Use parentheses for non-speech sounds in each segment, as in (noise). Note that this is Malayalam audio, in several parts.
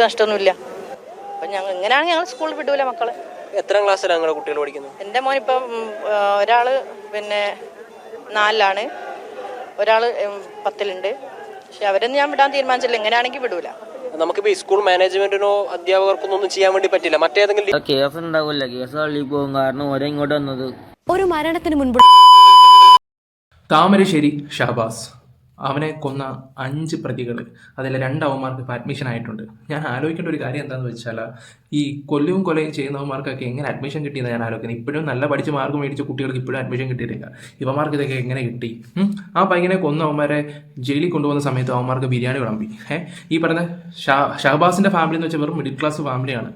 ഞങ്ങൾക്ക് നഷ്ടമൊന്നുമില്ല. അപ്പം ഞങ്ങൾ ഇങ്ങനെയാണെങ്കിൽ ഞങ്ങൾ സ്കൂളിൽ വിടൂല മക്കളെ. എത്ര ക്ലാസ്സിലാണ് നിങ്ങളുടെ കുട്ടികൾ പഠിക്കുന്നത് എന്റെ മോനിപ്പം ഒരാൾ പിന്നെ നാലിലാണ്. ഒരാൾ പത്തിലുണ്ട്. പക്ഷെ അവരൊന്നും ഞാൻ വിടാൻ തീരുമാനിച്ചില്ല എങ്ങനെയാണെങ്കിൽ വിടൂല. നമുക്കിപ്പോൾ ഈ സ്കൂൾ മാനേജ്മെന്റിനോ അധ്യാപകർക്കൊന്നും ഒന്നും ചെയ്യാൻ വേണ്ടി പറ്റില്ല. മറ്റേതെങ്കിലും കേസ് ഉണ്ടാവില്ല? കേസ് തള്ളി പോകും. കാരണം ഒരേ ഇങ്ങോട്ട് വന്നത്. ഒരു മരണത്തിന് മുൻപ് താമരശ്ശേരി ഷഹബാസ് അവനെ കൊന്ന അഞ്ച് പ്രതികൾ അതിൽ രണ്ട് അവന്മാർക്ക് ഇപ്പോൾ അഡ്മിഷൻ ആയിട്ടുണ്ട്. ഞാൻ ആലോചിക്കേണ്ട ഒരു കാര്യം എന്താണെന്ന് വെച്ചാൽ ഈ കൊല്ലവും കൊലയും ചെയ്യുന്നവന്മാർക്കൊക്കെ എങ്ങനെ അഡ്മിഷൻ കിട്ടിയെന്ന് ഞാൻ ആലോചിക്കുന്നത്. ഇപ്പോഴും നല്ല പഠിച്ച് മാർക്ക് മേടിച്ച കുട്ടികൾക്ക് ഇപ്പോഴും അഡ്മിഷൻ കിട്ടിയിട്ടില്ല. ഇവന്മാർക്ക് ഇതൊക്കെ എങ്ങനെ കിട്ടി? ആ പയ്യനെ കൊന്ന അവന്മാരെ ജയിലിൽ കൊണ്ടുപോകുന്ന സമയത്ത് അവന്മാർക്ക് ബിരിയാണി വിളമ്പി. ഏഹ് ഈ പറഞ്ഞ ഷാ ഷഹബാസിന്റെ ഫാമിലി എന്ന് വെച്ചാൽ വെറും മിഡിൽ ക്ലാസ് ഫാമിലിയാണ്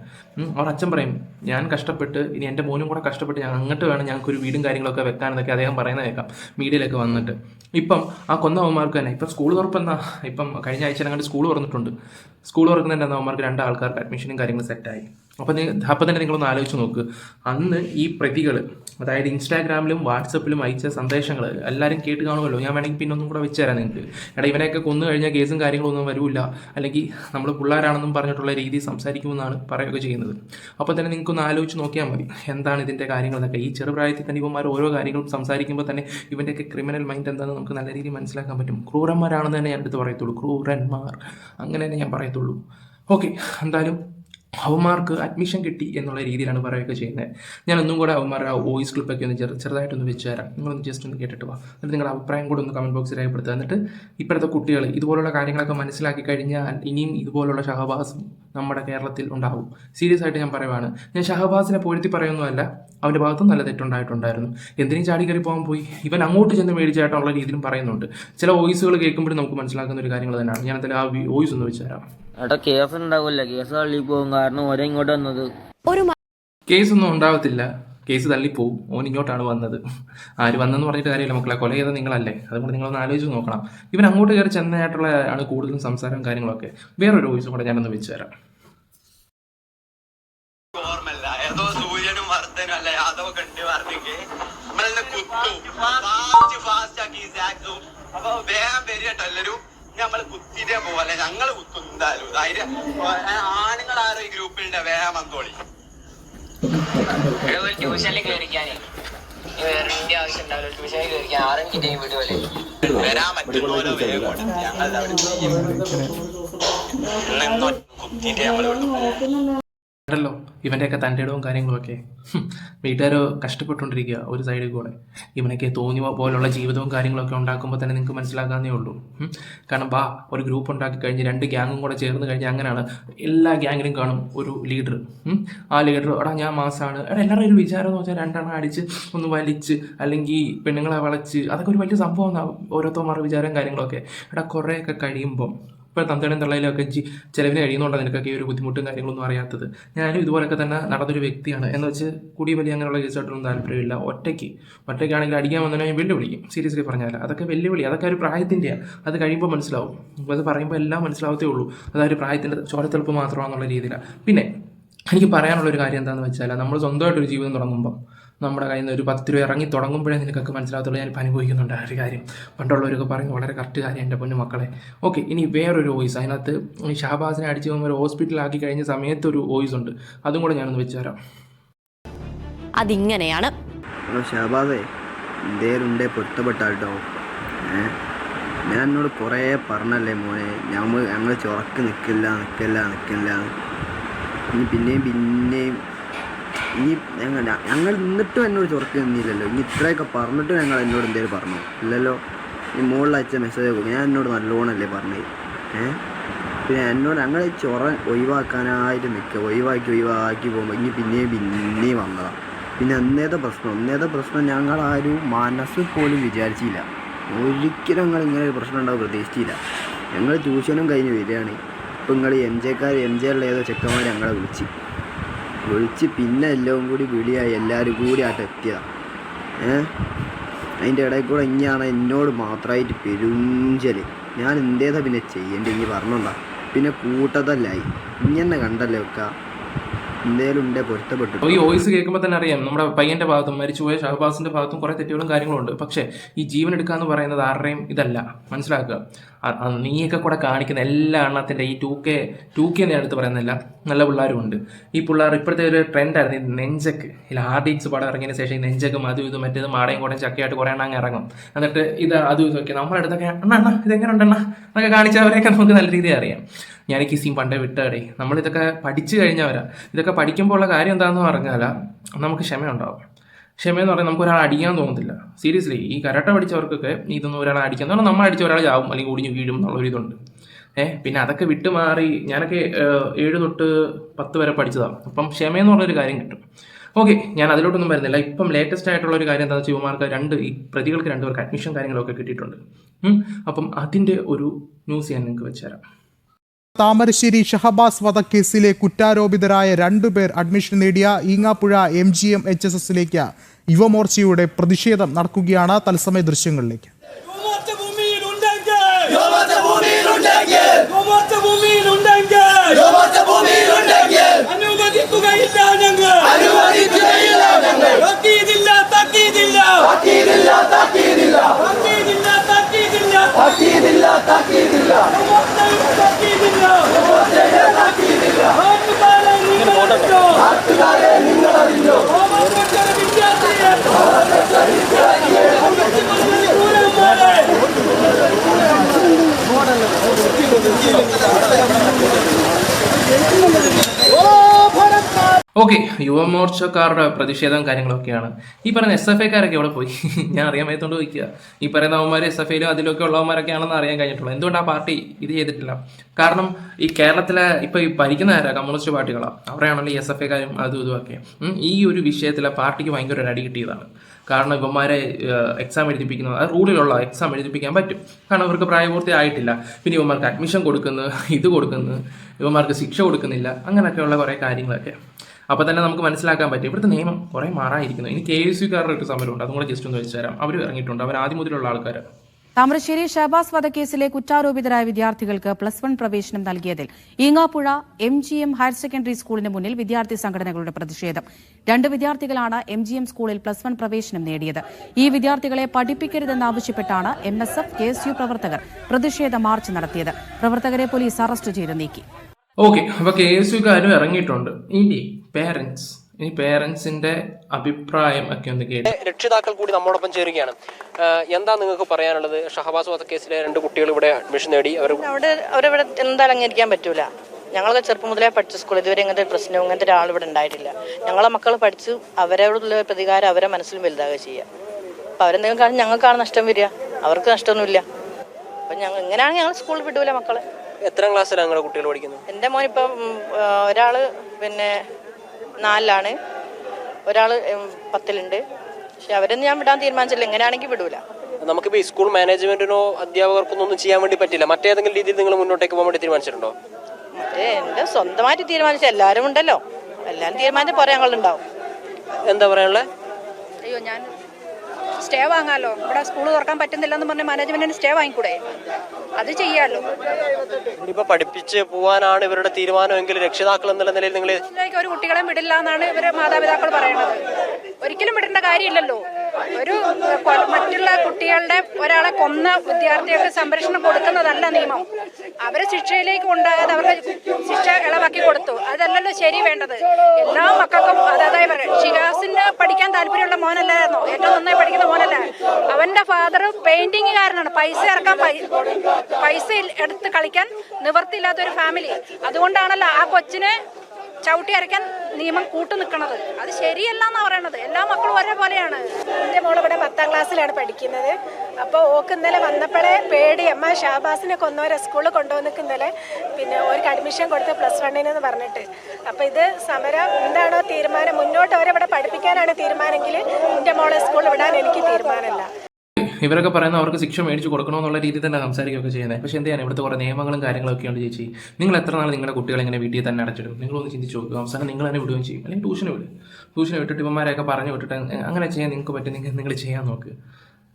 അവർ അച്ഛൻ പറയും ഞാൻ കഷ്ടപ്പെട്ട് ഇനി എന്റെ മോനും കൂടെ കഷ്ടപ്പെട്ട് ഞാൻ അങ്ങോട്ട് വേണം ഞങ്ങൾക്ക് ഒരു വീടും കാര്യങ്ങളൊക്കെ വെക്കാനെന്നൊക്കെ അദ്ദേഹം പറയുന്നത് കേൾക്കാം മീഡിയയിലൊക്കെ വന്നിട്ട്. ഇപ്പം ആ കൊന്നവന്മാർക്ക് തന്നെ ഇപ്പം സ്കൂൾ തുറപ്പെന്നാ ഇപ്പം കഴിഞ്ഞ ആഴ്ച അങ്ങോട്ട് സ്കൂൾ തുറന്നിട്ടുണ്ട്. സ്കൂൾ തുറക്കുന്നതിന്റെ അന്നവന്മാർക്ക് രണ്ട് ആൾക്കാർക്ക് അഡ്മിഷനും കാര്യങ്ങളും സെറ്റായി അപ്പം അപ്പം തന്നെ നിങ്ങളൊന്ന് ആലോചിച്ച് നോക്ക്. അന്ന് ഈ പ്രതികൾ അതായത് ഇൻസ്റ്റാഗ്രാമിലും വാട്സപ്പിലും അയച്ച സന്ദേശങ്ങൾ എല്ലാവരും കേട്ട് കാണുമല്ലോ. ഞാൻ വേണമെങ്കിൽ പിന്നെ ഒന്നും കൂടെ വെച്ച് തരാം നിങ്ങൾക്ക് എടാ ഇവനെയൊക്കെ കൊന്നു കഴിഞ്ഞാൽ കേസും കാര്യങ്ങളൊന്നും വരില്ല. അല്ലെങ്കിൽ നമ്മൾ പിള്ളേരാണെന്നും പറഞ്ഞിട്ടുള്ള രീതി സംസാരിക്കുമെന്നാണ് പറയുകയൊക്കെ ചെയ്യുന്നത്. അപ്പോൾ തന്നെ നിങ്ങൾക്കൊന്ന് ആലോചിച്ച് നോക്കിയാൽ മതി. എന്താണ് ഇതിന്റെ കാര്യങ്ങളെന്നൊക്കെ ഈ ചെറുപ്രായത്തിൽ തന്നെ ഇവന്മാർ ഓരോ കാര്യങ്ങളും സംസാരിക്കുമ്പോൾ തന്നെ ഇവന്റെയൊക്കെ ക്രിമിനൽ മൈൻഡ് എന്താണെന്ന് നമുക്ക് നല്ല രീതിയിൽ മനസ്സിലാക്കാൻ പറ്റും. ക്രൂരന്മാരാണെന്ന് തന്നെ ഞാൻ എടുത്ത് പറയത്തുള്ളൂ. ക്രൂരന്മാർ. അങ്ങനെ തന്നെ ഞാൻ പറയത്തുള്ളൂ. ഓക്കെ എന്തായാലും അവന്മാർക്ക് അഡ്മിഷൻ കിട്ടി എന്നുള്ള രീതിയിലാണ് പറയുകയൊക്കെ ചെയ്യുന്നത്. ഞാൻ ഒന്നും കൂടെ അവന്മാരുടെ ആ വോയിസ് ക്ലിപ്പൊക്കെ ഒന്ന് ചെറു ചെറുതായിട്ടൊന്ന് വെച്ച് തരാം. നിങ്ങളൊന്ന് ജസ്റ്റ് ഒന്ന് കേട്ടിട്ട് വാ. എന്നിട്ട് നിങ്ങളുടെ അഭിപ്രായം കൂടെ ഒന്ന് കമന്റ് ബോക്സിൽ രേഖപ്പെടുത്തുക. എന്നിട്ട് ഇപ്പോഴത്തെ കുട്ടികൾ ഇതുപോലുള്ള കാര്യങ്ങളൊക്കെ മനസ്സിലാക്കി കഴിഞ്ഞാൽ ഇനിയും ഇതുപോലുള്ള ഷഹബാസും നമ്മുടെ കേരളത്തിൽ ഉണ്ടാവും. സീരിയസ് ആയിട്ട് ഞാൻ പറയുവാണ്. ഞാൻ ഷഹബാസിനെ പൊരുത്തി പറയുന്നതല്ല അവന്റെ ഭാഗത്തും നല്ല തെറ്റുണ്ടായിട്ടുണ്ടായിരുന്നു. എന്തിനും ചാടി കയറി പോകാൻ പോയി? ഇവൻ അങ്ങോട്ട് ചെന്ന് മേടിച്ചായിട്ടുള്ള രീതിയിലും പറയുന്നുണ്ട്. ചില വോയിസുകൾ കേൾക്കുമ്പോഴും നമുക്ക് മനസ്സിലാക്കുന്ന ഒരു കാര്യങ്ങൾ തന്നെയാണ്. ഞാൻ എന്തായാലും ആ വോയിസ് ഒന്ന് വെച്ച് തരാം. എടാ കേസ് ഉണ്ടാവില്ല കേസ് തള്ളി പോകും കാരണം ഒരേ ഇങ്ങോട്ട് വന്നത്. ഒരു കേസൊന്നും ഉണ്ടാവത്തില്ല. കേസ് തള്ളിപ്പോവും ഓൻ ഇങ്ങോട്ടാണ് വന്നത്. ആര് വന്നെന്ന് പറഞ്ഞിട്ട് കാര്യമില്ല മക്കളെ. കൊല ചെയ്ത നിങ്ങളല്ലേ. അതുകൊണ്ട് നിങ്ങളൊന്ന് ആലോചിച്ച് നോക്കണം. ഇവൻ അങ്ങോട്ട് കയറി ചെന്നതായിട്ടുള്ള ആണ് കൂടുതലും സംസാരവും കാര്യങ്ങളൊക്കെ. വേറൊരു വോയിസും കൂടെ ഞാനൊന്ന് വെച്ച് അല്ല യാദവ് കണ്ട് പറഞ്ഞെങ്കിൽ നമ്മളെന്നെ കുത്തു. ഫാസ്റ്റ് ഫാസ്റ്റ് ആക്കി ഈ സാക്സും അപ്പൊ വേഗം വരികട്ടോ എല്ലാരും. നമ്മൾ കുത്തിട്ടേ പോലെ ഞങ്ങൾ കുത്തും എന്തായാലും. ധൈര്യം. ആണുങ്ങൾ ആരോ ഈ ഗ്രൂപ്പിലുണ്ട്. വേഗം വന്നോളി. ട്യൂഷനിൽ കയറിക്കാനേ വേറെ ആവശ്യം ഉണ്ടാവില്ല ട്യൂഷനിൽ കയറിക്കാൻ ആരെങ്കിലും ടൈം വിടുവല്ലേ? വരാൻ പറ്റുന്നോലോ വേഗം ഓടി. ഞങ്ങൾ അവിടെ ചെയ്യും ഇന്നെന്തോ കുത്തിട്ടേ നമ്മൾ ഉണ്ടല്ലോ. ഇവന്റെയൊക്കെ തന്റെ ഇടവും കാര്യങ്ങളുമൊക്കെ. വീട്ടുകാർ കഷ്ടപ്പെട്ടുകൊണ്ടിരിക്കുക ഒരു സൈഡിൽ കൂടെ. ഇവനൊക്കെ തോന്നിയ പോലുള്ള ജീവിതവും കാര്യങ്ങളൊക്കെ ഉണ്ടാക്കുമ്പോൾ തന്നെ നിങ്ങൾക്ക് മനസ്സിലാക്കാന്നേ ഉള്ളൂ. കാരണം ബാ ഒരു ഗ്രൂപ്പ് ഉണ്ടാക്കി കഴിഞ്ഞ് രണ്ട് ഗ്യാങ്ങും കൂടെ ചേർന്ന് കഴിഞ്ഞാൽ അങ്ങനെയാണ് എല്ലാ ഗ്യാങ്ങിലും കാണും ഒരു ലീഡർ ആ ലീഡർ എടാ ഞാൻ മാസമാണ് എടാ എല്ലാവരും ഒരു വിചാരം എന്ന് വെച്ചാൽ രണ്ടെണ്ണം അടിച്ച് ഒന്ന് വലിച്ച് അല്ലെങ്കിൽ പെണ്ണുങ്ങളെ വളച്ച്. അതൊക്കെ ഒരു വലിയ സംഭവം ഓരോരുത്തന്മാരുടെ വിചാരം കാര്യങ്ങളൊക്കെ. എടാ കുറേയൊക്കെ കഴിയുമ്പം ഇപ്പോൾ തന്തയുടെ തള്ളയിലൊക്കെ ജി ചിലവിന് കഴിയുന്നുണ്ട് നിനക്കൊക്കെ ഈ ഒരു ബുദ്ധിമുട്ടും കാര്യങ്ങളൊന്നും അറിയാത്തത്. ഞാനും ഇതുപോലൊക്കെ തന്നെ നടന്നൊരു വ്യക്തിയാണ്. എന്ന് വെച്ച് കൂടി വലിയ അങ്ങനെയുള്ള കേസായിട്ടൊന്നും താല്പര്യമില്ല. ഒറ്റയ്ക്ക്. ഒറ്റയ്ക്കാണെങ്കിൽ അടിക്കാൻ വന്നാൽ ഞാൻ വെല്ലുവിളിക്കും. സീരിയസ്ലി പറഞ്ഞാൽ അതൊക്കെ വെല്ലുവിളി. അതൊക്കെ ഒരു പ്രായത്തിന്റെയാണ് അത് കഴിയുമ്പോൾ മനസ്സിലാവും. അപ്പോൾ അത് പറയുമ്പോൾ എല്ലാം മനസ്സിലാവത്തേ ഉള്ളൂ. അതൊരു പ്രായത്തിന്റെ ചോരത്തെളുപ്പ് മാത്രമാണെന്നുള്ള രീതിയിലാണ് പിന്നെ എനിക്ക് പറയാനുള്ളൊരു കാര്യം എന്താണെന്ന് വെച്ചാൽ നമ്മൾ സ്വന്തമായിട്ടൊരു ജീവിതം തുടങ്ങുമ്പോൾ നമ്മുടെ കയ്യിൽ നിന്ന് ഒരു പത്ത് രൂപ ഇറങ്ങി തുടങ്ങുമ്പോഴേ നിനക്കൊക്കെ മനസ്സിലാകത്തുള്ളൂ ഞാൻ അനുഭവിക്കുന്നുണ്ട് ആ ഒരു കാര്യം. പണ്ടുള്ളവരൊക്കെ പറയുന്നത് വളരെ കറക്റ്റ് കാര്യം എന്റെ പൊന്നു മക്കളെ. ഓക്കെ ഇനി വേറൊരു വോയിസ് അതിനകത്ത് ഈ ഷഹബാസിനെ അടിച്ച് പോകുമ്പോൾ ഒരു ഹോസ്പിറ്റലാക്കി കഴിഞ്ഞ സമയത്ത് ഒരു വോയിസ് ഉണ്ട്. അതും കൂടെ ഞാനൊന്ന് വെച്ച് തരാം. അതിങ്ങനെയാണ്. എന്തേലുണ്ടേ പൊരുത്തപ്പെട്ടാട്ടോ ഞാൻ എന്നോട് കുറേ പറഞ്ഞല്ലേ മോനെ ഞമ്മ ഞങ്ങൾ ചുറക്ക് നിൽക്കില്ല നിൽക്കില്ല നിൽക്കില്ല ഇനി പിന്നെയും പിന്നെയും ഇനി ഞങ്ങൾ ഞങ്ങൾ നിന്നിട്ടും എന്നോട് ചുറക്ക് നിന്നില്ലല്ലോ ഇനി ഇത്രയൊക്കെ പറഞ്ഞിട്ടും ഞങ്ങൾ എന്നോട് എന്തേലും പറഞ്ഞു? ഇല്ലല്ലോ. ഈ മുകളിൽ അയച്ച മെസ്സേജ് ഒക്കെ ഞാൻ എന്നോട് നല്ലോണല്ലേ പറഞ്ഞത് ഏ? പിന്നെ എന്നോട് ഞങ്ങൾ ചൊറ ഒഴിവാക്കാനായിട്ട് നിൽക്കുക ഒഴിവാക്കി ഒഴിവാക്കി പോകുമ്പോൾ ഇനി പിന്നെയും പിന്നെയും വന്നതാണ് പിന്നെ അന്നേത്തെ പ്രശ്നം അന്നേത്തെ പ്രശ്നം ഞങ്ങൾ ആരും മനസ്സിൽ പോലും വിചാരിച്ചില്ല. ഒരിക്കലും ഞങ്ങൾ ഇങ്ങനെ ഒരു പ്രശ്നം ഉണ്ടാവും പ്രതീക്ഷിച്ചില്ല. ഞങ്ങൾ ട്യൂഷനും കഴിഞ്ഞ് വരികയാണ്. ഇപ്പം നിങ്ങൾ എം ജെക്കാർ എം ജെ ഉള്ള ഏതോ ചെക്കന്മാർ ഞങ്ങളെ വിളിച്ച്. വിളിച്ച് പിന്നെ എല്ലാം കൂടി വിളിയായി. എല്ലാവരും കൂടി ആട്ട് എത്തിയതാണ് ഏഹ് അതിന്റെ ഇടയിൽ കൂടെ ഇനിയാണ് എന്നോട് മാത്രമായിട്ട് പെരുഞ്ചൽ. ഞാൻ എന്തേതാ പിന്നെ ചെയ്യേണ്ടി ഇനി പറഞ്ഞോണ്ടാ. പിന്നെ കൂട്ടതല്ലായി. ഇങ്ങനെ കണ്ടല്ലേ വെക്ക? ഈ വോയിസ് കേൾക്കുമ്പോൾ തന്നെ അറിയാം നമ്മുടെ പയ്യന്റെ ഭാഗത്തും മരിച്ചുപോയ ഷഹബാസിന്റെ ഭാഗത്തും കുറെ തെറ്റുകളും കാര്യങ്ങളും ഉണ്ട് പക്ഷേ ഈ ജീവൻ എടുക്കുക എന്ന് പറയുന്നത് ആരുടെയും ഇതല്ല. മനസ്സിലാക്കുക? നീയൊക്കെ കൂടെ കാണിക്കുന്ന എല്ലാ എണ്ണത്തിന്റെ ഈ ടു കെ ടു കെ ഞാൻ അടുത്ത് പറയുന്നില്ല നല്ല പിള്ളേരും ഉണ്ട് ഈ പിള്ളേർ ഇപ്പോഴത്തെ ഒരു ട്രെൻഡായിരുന്നു ഈ നെഞ്ചക്ക്. ഈ എക്സ് പടം ഇറങ്ങിയതിന് ശേഷം ഈ നെഞ്ചക്കും അതും ഇതും മറ്റേത് മാടയും കൂടെ ചക്കയായിട്ട് കുറേ എണ്ണം ഇറങ്ങും. എന്നിട്ട് ഇത് അതും ഇതൊക്കെ. നമ്മുടെ അടുത്തൊക്കെ അണ്ണ അണ്ണ ഇതെങ്ങനെ ഉണ്ടെണ്ണ എന്നൊക്കെ കാണിച്ചവരെയൊക്കെ നമുക്ക് നല്ല രീതിയിൽ അറിയാം. ഞാൻ ഈ സീൻ പണ്ടേ നമ്മൾ നമ്മളിതൊക്കെ പഠിച്ചു കഴിഞ്ഞവരാ. ഇതൊക്കെ പഠിക്കുമ്പോൾ ഉള്ള കാര്യം എന്താണെന്ന് പറഞ്ഞാൽ നമുക്ക് ക്ഷമയുണ്ടാവും. ക്ഷമയെന്ന് പറഞ്ഞാൽ നമുക്ക് ഒരാൾ അടിക്കാൻ തോന്നത്തില്ല. സീരിയസ്ലി ഈ കരാട്ട പഠിച്ചവർക്കൊക്കെ ഇതൊന്നും ഒരാൾ അടിക്കാൻ തോന്നുന്നു നമ്മൾ അടിച്ച ഒരാൾ ചാവും അല്ലെങ്കിൽ ഒടിഞ്ഞു വീഴും എന്നുള്ളൊരു ഇതുണ്ട്. ഏഹ് പിന്നെ അതൊക്കെ വിട്ടുമാറി ഞാനൊക്കെ ഏഴ് തൊട്ട് പത്ത് വരെ പഠിച്ചതാണ് അപ്പം ക്ഷമയെന്ന് പറഞ്ഞൊരു കാര്യം കിട്ടും. ഓക്കെ ഞാൻ അതിലോട്ടൊന്നും വരുന്നില്ല. ഇപ്പം ലേറ്റസ്റ്റ് ആയിട്ടുള്ള ഒരു കാര്യം എന്താണെന്ന് വെച്ചാൽ യുവമാർക്ക് രണ്ട് ഈ പ്രതികൾക്ക് രണ്ടുപേർക്ക് അഡ്മിഷൻ കാര്യങ്ങളൊക്കെ കിട്ടിയിട്ടുണ്ട്. അപ്പം അതിന്റെ ഒരു ന്യൂസ് ഞാൻ നിങ്ങൾക്ക് വെച്ചുതരാം താമരശ്ശേരി ഷഹബാസ് വധക്കേസിലെ കുറ്റാരോപിതരായ രണ്ടുപേർ അഡ്മിഷൻ നേടിയ Eengappuzha M G M H S എസിലേക്ക് യുവമോർച്ചയുടെ പ്രതിഷേധം നടക്കുകയാണ്. തത്സമയ ദൃശ്യങ്ങളിലേക്ക്. താക്കീതില്ല താക്കീതില്ല. താക്കീതില്ല താക്കീതില്ല. ഓക്കെ യുവമോർച്ചക്കാരുടെ പ്രതിഷേധം കാര്യങ്ങളൊക്കെയാണ്. ഈ പറയുന്ന എസ് എഫ് ഐക്കാരൊക്കെ എവിടെ പോയി? (laughs) ഞാൻ അറിയാൻ വയ്യത്തോണ്ട് ചോദിക്കുക ഈ പറയുന്ന അവന്മാർ എസ് എഫ് ഐയിലും അതിലൊക്കെ ഉള്ളവന്മാരൊക്കെ ആണെന്ന് അറിയാൻ കഴിഞ്ഞിട്ടുള്ളൂ. എന്തുകൊണ്ട് ആ പാർട്ടി ഇത് ചെയ്തിട്ടില്ല? കാരണം ഈ കേരളത്തിലെ ഇപ്പൊ ഈ ഭരിക്കുന്ന ആരാ? കമ്മ്യൂണിസ്റ്റ് പാർട്ടികളാണ് അവരാണല്ലോ ഈ എസ് എഫ് ഐക്കാരും അതും ഇതുമൊക്കെ ഈ ഒരു വിഷയത്തിലെ പാർട്ടിക്ക് ഭയങ്കര ഒരു അടി കിട്ടിയതാണ്. കാരണം ഇവന്മാരെ എക്സാം എഴുതിപ്പിക്കുന്നത് അത് റൂളിലുള്ള എക്സാം എഴുതിപ്പിക്കാൻ പറ്റും. കാരണം അവർക്ക് പ്രായപൂർത്തി ആയിട്ടില്ല പിന്നെ ഇവന്മാർക്ക് അഡ്മിഷൻ കൊടുക്കുന്നു ഇത് കൊടുക്കുന്നു ഇവന്മാർക്ക് ശിക്ഷ കൊടുക്കുന്നില്ല അങ്ങനെയൊക്കെയുള്ള കുറേ കാര്യങ്ങളൊക്കെ. അപ്പോൾ തന്നെ നമുക്ക് മനസ്സിലാക്കാൻ പറ്റും. ഇവിടുത്തെ നിയമം കുറേ മാറായിരിക്കുന്നു. ഇനി കെ എസ് യുക്കാരുടെ ഒരു സമരമുണ്ട് അതും കൂടെ ജസ്റ്റ് ഒന്ന് വെച്ച് തരാം അവർ ഇറങ്ങിയിട്ടുണ്ട്. അവർ ആദ്യം മുതലുള്ള ആൾക്കാരാണ് താമരശ്ശേരി ഷഹബാസ് വധക്കേസിലെ കുറ്റാരോപിതരായ വിദ്യാർത്ഥികൾക്ക് പ്ലസ് വൺ പ്രവേശനം നൽകിയതിൽ Eengappuzha M G M higher secondary സ്കൂളിന് മുന്നിൽ വിദ്യാർത്ഥി സംഘടനകളുടെ പ്രതിഷേധം. രണ്ട് വിദ്യാർത്ഥികളാണ് എം ജി എം സ്കൂളിൽ പ്ലസ് വൺ പ്രവേശനം നേടിയത്. ഈ വിദ്യാർത്ഥികളെ പഠിപ്പിക്കരുതെന്നാവശ്യപ്പെട്ടാണ് M S F K S U പ്രവർത്തകർ പ്രതിഷേധ മാർച്ച് നടത്തിയത്. പ്രവർത്തകരെ പോലീസ് അറസ്റ്റ് ചെയ്ത് നീക്കി. ഓക്കെ അപ്പോൾ കെ എസ് കാര്യം ഇറങ്ങിയിട്ടുണ്ട്. ഇനി പേരൻസ് ഇനി പേരൻസിന്റെ അഭിപ്രായം ഒക്കെ ഒന്ന് കേട്ടു. രക്ഷിതാക്കൾ കൂടി നമ്മോടൊപ്പം ചേരുകയാണ്. എന്താ നിങ്ങൾക്ക് പറയാനുള്ളത്? ഷഹബാസ് വധക്കേസിലെ രണ്ട് കുട്ടികൾ ഇവിടെ അഡ്മിഷൻ നേടി അവർ അവിടെ അവരവിടെ എന്തായാലും അംഗീകരിക്കാൻ പറ്റൂല. ഞങ്ങളൊക്കെ ചെറുപ്പം മുതലേ പഠിച്ച സ്കൂൾ ഇതുവരെ ഇങ്ങനത്തെ ഒരു പ്രശ്നവും ഇങ്ങനത്തെ ഒരാൾ ഇവിടെ ഉണ്ടായിട്ടില്ല. ഞങ്ങളെ മക്കൾ പഠിച്ചു അവരോടുള്ള പ്രതികാരം അവരെ മനസ്സിലും വലുതാകുക ചെയ്യുക. അപ്പം അവരെന്തെങ്കിലും കാണാൻ ഞങ്ങൾക്കാണ് നഷ്ടം വരിക. അവർക്ക് നഷ്ടമൊന്നുമില്ല. അപ്പം ഞങ്ങൾ ഇങ്ങനെയാണെങ്കിൽ ഞങ്ങൾ സ്കൂളിൽ വിടൂല മക്കളെ. എത്രാം ക്ലാസ്സിലാണ് നിങ്ങളുടെ കുട്ടികൾ പഠിക്കുന്നത്? എന്റെ മോൻ ഇപ്പം ഒരാൾ പിന്നെ നാലിലാണ്. ഒരാൾ പത്തിലുണ്ട്. പക്ഷെ അവരൊന്നും ഞാൻ വിടാൻ തീരുമാനിച്ചില്ല എങ്ങനെയാണെങ്കിൽ വിടൂല. നമുക്കിപ്പോൾ ഈ സ്കൂൾ മാനേജ്മെന്റിനോ അധ്യാപകർക്കൊന്നും ഒന്നും ചെയ്യാൻ വേണ്ടി പറ്റില്ല. മറ്റേതെങ്കിലും രീതിയിൽ നിങ്ങൾ മുന്നോട്ടേക്ക് പോകാൻ വേണ്ടി തീരുമാനിച്ചിട്ടുണ്ടോ? മറ്റേ എന്റെ സ്വന്തമായിട്ട് തീരുമാനിച്ച എല്ലാവരും ഉണ്ടല്ലോ. എല്ലാവരും തീരുമാനിച്ച പോരാ ഞങ്ങളുണ്ടാവും എന്താ പറയാനുള്ളത് അയ്യോ ഞാൻ സ്റ്റേ വാങ്ങാലോ? ഇവിടെ സ്കൂൾ തുറക്കാൻ പറ്റുന്നില്ലെന്ന് പറഞ്ഞ് മാനേജ്മെന്റിന് സ്റ്റേ വാങ്ങിക്കൂടെ? അത് ചെയ്യാലോ. ഇപ്പൊ പഠിപ്പിച്ച് പോവാനാണ് ഇവരുടെ തീരുമാനമെങ്കിൽ രക്ഷിതാക്കൾ എന്നുള്ള നിലയിൽ നിങ്ങൾ ഒരു കുട്ടികളെ വിടില്ല എന്നാണ് ഇവരെ മാതാപിതാക്കൾ പറയുന്നത്. ഒരിക്കലും വിടേണ്ട കാര്യമില്ലല്ലോ. ഒരു മറ്റുള്ള കുട്ടികളുടെ ഒരാളെ കൊന്ന വിദ്യാർത്ഥികൾക്ക് സംരക്ഷണം കൊടുക്കുന്നതല്ല നിയമം. അവരെ ശിക്ഷയിലേക്ക് കൊണ്ടാകാതെ അവർക്ക് ശിക്ഷ ഇളവാക്കി കൊടുത്തു. അതല്ലല്ലോ ശരി വേണ്ടത്. എല്ലാ മക്കൾക്കും അതായത് ഷിഹാസിന് പഠിക്കാൻ താല്പര്യമുള്ള മോനല്ലായിരുന്നോ? ഏറ്റവും നന്നായി പഠിക്കുന്ന മോനല്ല. അവന്റെ ഫാദർ പെയിന്റിങ്ങുകാരനാണ് പൈസ ഇറക്കാൻ പൈസ എടുത്ത് കളിക്കാൻ നിവർത്തിയില്ലാത്ത ഒരു ഫാമിലി അതുകൊണ്ടാണല്ലോ ആ കൊച്ചിനെ ചവിട്ടി അരയ്ക്കാൻ നിയമം കൂട്ടു നിൽക്കണത്. അത് ശരിയല്ല എന്ന് പറയണത്. എല്ലാ മക്കളും ഒരേപോലെയാണ് എന്റെ മോൾ ഇവിടെ പത്താം ക്ലാസ്സിലാണ് പഠിക്കുന്നത്. അപ്പോൾ ഓക്ക് ഇന്നലെ വന്നപ്പോഴേ പേടി. അമ്മ ഷാബാസിനെ കൊന്നവരെ സ്കൂളിൽ കൊണ്ടുവന്നിക്ക് ഇന്നലെ പിന്നെ ഓർക്ക് അഡ്മിഷൻ കൊടുത്ത് പ്ലസ് വണ്ണിനെന്ന് പറഞ്ഞിട്ട്. അപ്പോൾ ഇത് സമരം എന്താണോ തീരുമാനം? മുന്നോട്ട് അവരെ ഇവിടെ പഠിപ്പിക്കാനാണ് തീരുമാനമെങ്കിൽ എന്റെ മോളെ സ്കൂളിൽ വിടാൻ എനിക്ക് തീരുമാനമല്ല. ഇവരൊക്കെ പറയുന്ന അവർക്ക് ശിക്ഷ മേടിച്ച് കൊടുക്കണമെന്നുള്ള രീതിയിൽ തന്നെ സംസാരിക്കുകയൊക്കെ ചെയ്യുന്നത്. പക്ഷേ എന്ത് ചെയ്യാൻ ഇവിടുത്തെ കുറേ നിയമങ്ങളും കാര്യങ്ങളൊക്കെ ഉണ്ട് ചേച്ചി. നിങ്ങൾ എത്ര നാൾ നിങ്ങളുടെ കുട്ടികളെ ഇങ്ങനെ വീട്ടിൽ തന്നെ അടച്ചിടും? നിങ്ങളൊന്ന് ചിന്തിച്ച് നോക്കുക അവസാനം നിങ്ങൾ തന്നെ വിടുകയും ചെയ്യും. അല്ലെങ്കിൽ ട്യൂഷന് വിടും. ട്യൂഷന് വിട്ടിട്ട് ഇവന്മാരെയൊക്കെ പറഞ്ഞു വിട്ടിട്ട് അങ്ങനെ ചെയ്യാൻ നിങ്ങൾക്ക് പറ്റും. നിങ്ങൾ നിങ്ങൾ ചെയ്യാൻ നോക്ക്.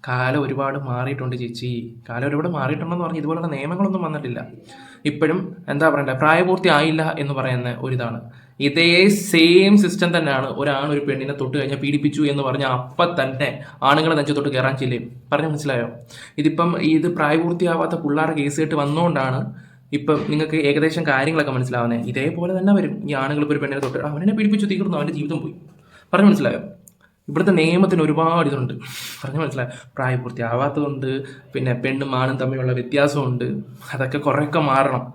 കാലം ഒരുപാട് മാറിയിട്ടുണ്ട് ചേച്ചി. കാലം ഒരുപാട് മാറിയിട്ടുണ്ടെന്ന് പറഞ്ഞ് ഇതുപോലുള്ള നിയമങ്ങളൊന്നും വന്നിട്ടില്ല. ഇപ്പോഴും എന്താ പറയണ്ടേ? പ്രായപൂർത്തി ആയില്ല എന്ന് പറയുന്ന ഒരിതാണ്. ഇതേ സെയിം സിസ്റ്റം തന്നെയാണ് ഒരാൺ ഒരു പെണ്ണിനെ തൊട്ട് കഴിഞ്ഞാൽ പീഡിപ്പിച്ചു എന്ന് പറഞ്ഞ അപ്പം തന്നെ ആണുങ്ങളെ നെഞ്ചത്തോട്ട് കയറാൻ ചെല്ലും. പറഞ്ഞു മനസ്സിലായോ? ഇതിപ്പം ഇത് പ്രായപൂർത്തിയാവാത്ത പിള്ളേരുടെ കേസ് കേട്ട് വന്നുകൊണ്ടാണ് ഇപ്പം നിങ്ങൾക്ക് ഏകദേശം കാര്യങ്ങളൊക്കെ മനസ്സിലാവുന്നത് ഇതേപോലെ തന്നെ വരും. ഈ ആണുങ്ങൾ ഒരു പെണ്ണിനെ തൊട്ട് അവനെ പീഡിപ്പിച്ചു തീർന്നു അവന്റെ ജീവിതം പോയി. പറഞ്ഞു മനസ്സിലായോ? ഇവിടുത്തെ നിയമത്തിന് ഒരുപാട് ഇതുണ്ട്. പറഞ്ഞു മനസ്സിലായോ? പ്രായപൂർത്തിയാവാത്തതുണ്ട് പിന്നെ പെണ്ണും ആണും തമ്മിലുള്ള വ്യത്യാസമുണ്ട്. അതൊക്കെ കുറേയൊക്കെ മാറണം.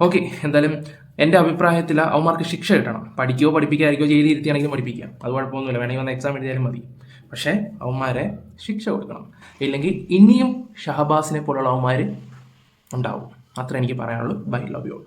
ഓക്കെ എന്തായാലും എന്റെ അഭിപ്രായത്തിൽ അവന്മാർക്ക് ശിക്ഷ കിട്ടണം. പഠിക്കുകയോ പഠിപ്പിക്കുകയായിരിക്കോ ജയിലിൽ ഇരുത്തിയാണെങ്കിലും പഠിപ്പിക്കുക അത് കുഴപ്പമൊന്നുമില്ല. വേണമെങ്കിൽ വന്ന് എക്സാം എഴുതിയാലും മതി. പക്ഷേ അവന്മാരെ ശിക്ഷ കൊടുക്കണം. ഇല്ലെങ്കിൽ ഇനിയും ഷഹബാസിനെ പോലുള്ള അവന്മാർ ഉണ്ടാവും. അത്ര എനിക്ക് പറയാനുള്ളൂ. Bye love you